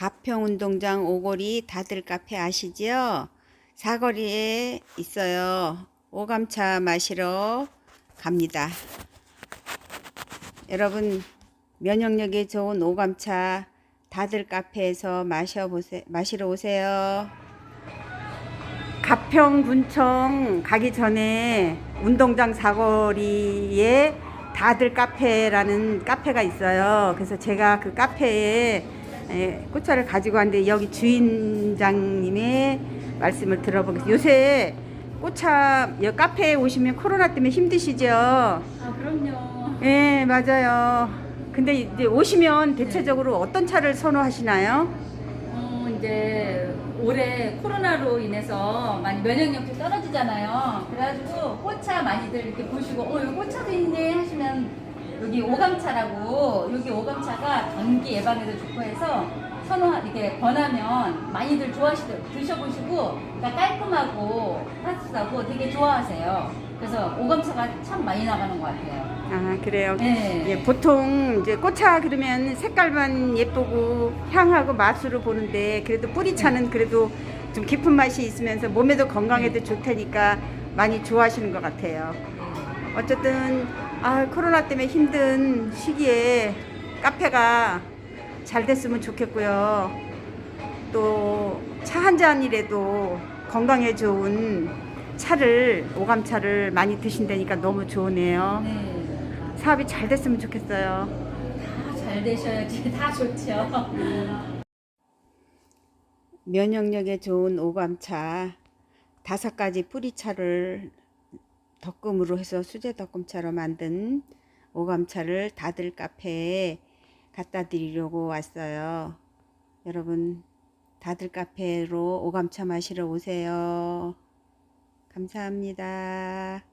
가평운동장 오거리 다들 카페 아시지요? 사거리에 있어요. 오감차 마시러 갑니다. 여러분 면역력에 좋은 오감차 다들 카페에서 마셔보세, 마시러 오세요. 가평 군청 가기 전에 운동장 사거리에 다들 카페라는 카페가 있어요. 그래서 제가 그 카페에 에, 꽃차를 가지고 왔는데 여기 주인장님의 말씀을 들어보겠습니다. 요새 꽃차 여 카페에 오시면 코로나 때문에 힘드시죠? 아 그럼요. 예, 맞아요. 근데 이제 오시면 대체적으로 어떤 차를 선호하시나요? 어 이제 올해 코로나로 인해서 많이 면역력도 떨어지잖아요. 그래가지고 꽃차 많이들 이렇게 보시고 어 여기 꽃차도 있네 하시면 여기 오감차라고 여기 오감차가 감기 예방에도 좋고 해서 선호 이렇게 권하면 많이들 좋아하시더 드셔보시고 그러니까 깔끔하고 따뜻하고 되게 좋아하세요. 그래서 오감차가 참 많이 나가는 것 같아요. 아, 그래요. 네. 예, 보통 이제 꽃차 그러면 색깔만 예쁘고 향하고 맛으로 보는데 그래도 뿌리차는 그래도 좀 깊은 맛이 있으면서 몸에도 건강에도 좋다니까 많이 좋아하시는 것 같아요. 어쨌든 아, 코로나 때문에 힘든 시기에 카페가 잘 됐으면 좋겠고요. 또 차 한 잔이라도 건강에 좋은 차를 오감차를 많이 드신다니까 너무 좋으네요. 네. 사업이 잘 됐으면 좋겠어요. 다잘 되셔야지 다 좋죠. 면역력에 좋은 오감차 다섯 가지 뿌리차를 덕금으로 해서 수제 덕금차로 만든 오감차를 다들 카페에 갖다 드리려고 왔어요. 여러분 다들 카페로 오감차 마시러 오세요. 감사합니다.